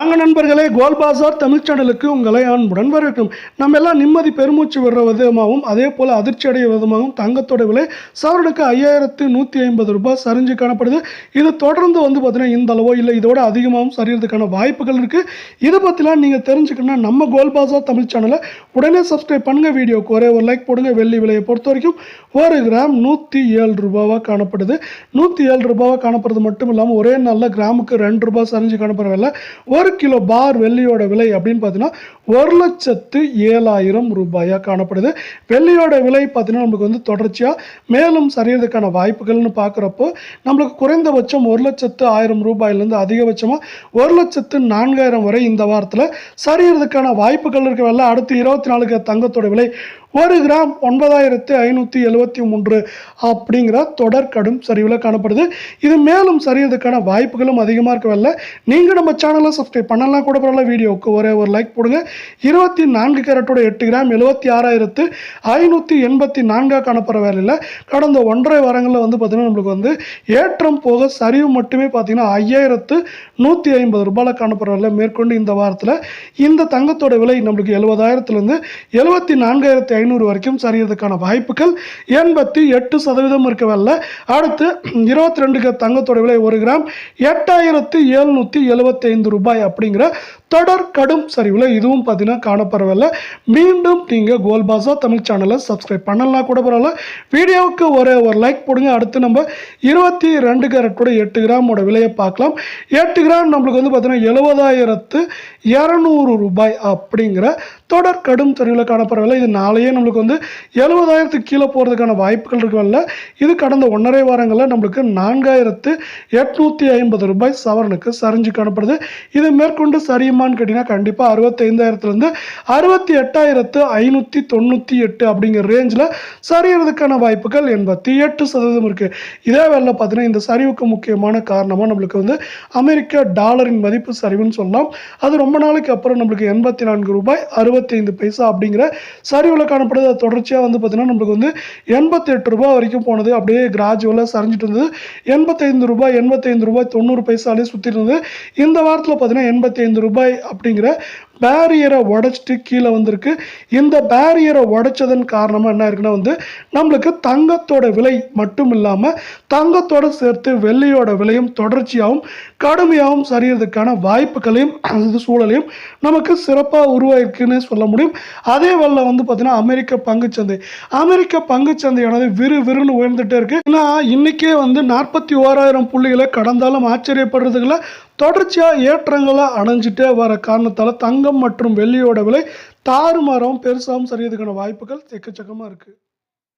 வாங்க நண்பர்களே கோல் பாசார் தமிழ் சேனலுக்கு உங்களை அன்புடன் வரட்டும் நம்ம எல்லாம் நிம்மதி பெருமூச்சு விடுற விதமாகவும் அதே போல் அதிர்ச்சி அடைய விதமாகவும் தங்கத்தோட விலை சவரனுக்கு ஐயாயிரத்து நூற்றி ஐம்பது ரூபாய் சரிஞ்சு காணப்படுது. இது தொடர்ந்து வந்து பார்த்தீங்கன்னா இந்த அளவோ இல்லை இதோட அதிகமாகவும் சரியறதுக்கான வாய்ப்புகள் இருக்குது இதை பற்றிலாம் நீங்கள் தெரிஞ்சுக்கணும்னா நம்ம கோல் பாசார் தமிழ் சேனலை உடனே சப்ஸ்கிரைப் பண்ணுங்க. வீடியோக்கு ஒரே ஒரு லைக் போடுங்க. வெள்ளி விலையை பொறுத்த வரைக்கும் ஒரு கிராம் நூற்றி ஏழு ரூபாவாக காணப்படுது. நூற்றி ஏழு ரூபாவாக காணப்படுறது மட்டும் இல்லாமல் ஒரே நாளில் கிராமுக்கு ரெண்டு ரூபாய் சரிஞ்சு காணப்படுற விலை ஒரு கிலோ பார் வெள்ளியோட விலை அப்படின்னு பார்த்தீங்கன்னா ஒரு லட்சத்து ஏழாயிரம் ரூபாயாக காணப்படுது. வெள்ளியோட விலை பார்த்தீங்கன்னா நமக்கு வந்து தொடர்ச்சியாக மேலும் சரியறதுக்கான வாய்ப்புகள்னு பார்க்குறப்போ நம்மளுக்கு குறைந்தபட்சம் ஒரு லட்சத்து ஆயிரம் ரூபாயிலேருந்து அதிகபட்சமாக ஒரு லட்சத்து நான்காயிரம் வரை இந்த வாரத்தில் சரியறதுக்கான வாய்ப்புகள் இருக்க அடுத்து இருபத்தி நாலுக்கு தங்கத்தோட விலை ஒரு கிராம் ஒன்பதாயிரத்து ஐநூற்றி எழுபத்தி மூன்று அப்படிங்கிற தொடர் கடும் சரிவில் காணப்படுது. இது மேலும் சரியறதுக்கான வாய்ப்புகளும் அதிகமாக இருக்கவில்லை. நீங்கள் நம்ம சேனலை சப்ஸ்கிரைப் பண்ணலாம் கூட பரவாயில்ல. வீடியோவுக்கு ஒரே ஒரு லைக் போடுங்க. இருபத்தி நான்கு கேரட்டோட எட்டு கிராம் எழுபத்தி ஆறாயிரத்து ஐநூற்றி எண்பத்தி நான்காக காணப்படுற வேலையில் கடந்த ஒன்றரை வாரங்களில் வந்து பார்த்திங்கன்னா நம்மளுக்கு வந்து ஏற்றம் போக சரிவு மட்டுமே பார்த்திங்கன்னா ஐயாயிரத்து நூற்றி ஐம்பது ரூபாயில் காணப்படுற வேலை மேற்கொண்டு இந்த வாரத்தில் இந்த தங்கத்தோட விலை நம்மளுக்கு எழுபதாயிரத்துலேருந்து எழுபத்தி நான்காயிரத்தி ஐநூறு வரைக்கும் சரியறதுக்கான வாய்ப்புகள் எண்பத்தி எட்டு சதவீதம் இருக்கவல்ல. அடுத்து இருபத்தி ரெண்டுக்கு தங்கத்தோட விலை ஒரு கிராம் எட்டாயிரத்தி எழுநூற்றி எழுபத்தி ஐந்து ரூபாய் அப்படிங்கிற தொடர் கடும் சரிவில் இதுவும் பார்த்தீங்கன்னா காணப்படவில்லை. மீண்டும் நீங்கள் கோல் கோல்பாசா தமிழ் சேனலை சப்ஸ்கிரைப் பண்ணலாம் கூட பரவாயில்ல. வீடியோவுக்கு ஒரே ஒரு லைக் போடுங்க. அடுத்து நம்ம இருபத்தி ரெண்டு கேரட்டோட எட்டு கிராமோட விலையை பார்க்கலாம். எட்டு கிராம் நம்மளுக்கு வந்து பார்த்தீங்கன்னா எழுபதாயிரத்து இரநூறு ரூபாய் அப்படிங்கிற தொடர் கடும் சரிவில் காணப்படவில்லை. இது நாளையே நம்மளுக்கு வந்து எழுபதாயிரத்துக்கு கீழே போகிறதுக்கான வாய்ப்புகள் இருக்கவில்லை. இது கடந்த ஒன்றரை வாரங்களில் நம்மளுக்கு நான்காயிரத்து எட்நூற்றி ஐம்பது ரூபாய் சவரனுக்கு சரிஞ்சு காணப்படுது. இது மேற்கொண்டு சரியுமா சரியுமான்னு கேட்டிங்கன்னா கண்டிப்பாக அறுபத்தைந்தாயிரத்துலேருந்து அறுபத்தி எட்டாயிரத்து ஐநூற்றி தொண்ணூற்றி எட்டு அப்படிங்கிற ரேஞ்சில் சரியறதுக்கான வாய்ப்புகள் எண்பத்தி எட்டு சதவீதம் இருக்குது இதே வேலை பார்த்தீங்கன்னா இந்த சரிவுக்கு முக்கியமான காரணமாக நம்மளுக்கு வந்து அமெரிக்க டாலரின் மதிப்பு சரிவுன்னு சொல்லலாம். அது ரொம்ப நாளைக்கு அப்புறம் நம்மளுக்கு எண்பத்தி நான்கு ரூபாய் அறுபத்தி ஐந்து பைசா அப்படிங்கிற சரிவில் காணப்படுது. அது தொடர்ச்சியாக வந்து பார்த்திங்கன்னா நம்மளுக்கு வந்து எண்பத்தி எட்டு ரூபாய் வரைக்கும் போனது. அப்படியே கிராஜுவலாக சரிஞ்சிட்டு இருந்தது. எண்பத்தைந்து ரூபாய் எண்பத்தைந்து ரூபாய் தொண்ணூறு பைசாலே சுற்றி இருந்தது. இந்த வாரத்தில் பார்த்தீங்கன்னா எண்பத்தி ஐந்து ரூபாய் அப்படிங்கிற பேரியரை உடைச்சிட்டு கீழே வந்திருக்கு. இந்த பேரியரை உடைச்சதன் காரணமாக என்ன இருக்குன்னா வந்து நம்மளுக்கு தங்கத்தோட விலை மட்டும் இல்லாமல் தங்கத்தோட சேர்த்து வெள்ளியோட விலையும் தொடர்ச்சியாகவும் கடுமையாகவும் சரியறதுக்கான வாய்ப்புகளையும் அந்த சூழலையும் நமக்கு சிறப்பாக உருவாயிருக்குன்னு சொல்ல முடியும். அதே வேளை வந்து பார்த்தீங்கன்னா அமெரிக்க பங்குச்சந்தை. அமெரிக்க பங்குச்சந்தையானது விறு விறுன்னு உயர்ந்துட்டே இருக்கு. ஏன்னா இன்றைக்கே வந்து நாற்பத்தி ஓராயிரம் புள்ளிகளை கடந்தாலும் ஆச்சரியப்படுறதுக்குள்ள தொடர்ச்சியாக ஏற்றங்களை அணைஞ்சிட்டே வர காரணத்தால் தங்க தங்கம் மற்றும் வெள்ளியோட விலை தாறுமாறாகவும் பெருசாகவும் சரியதுக்கான வாய்ப்புகள் எக்கச்சக்கமாக இருக்குது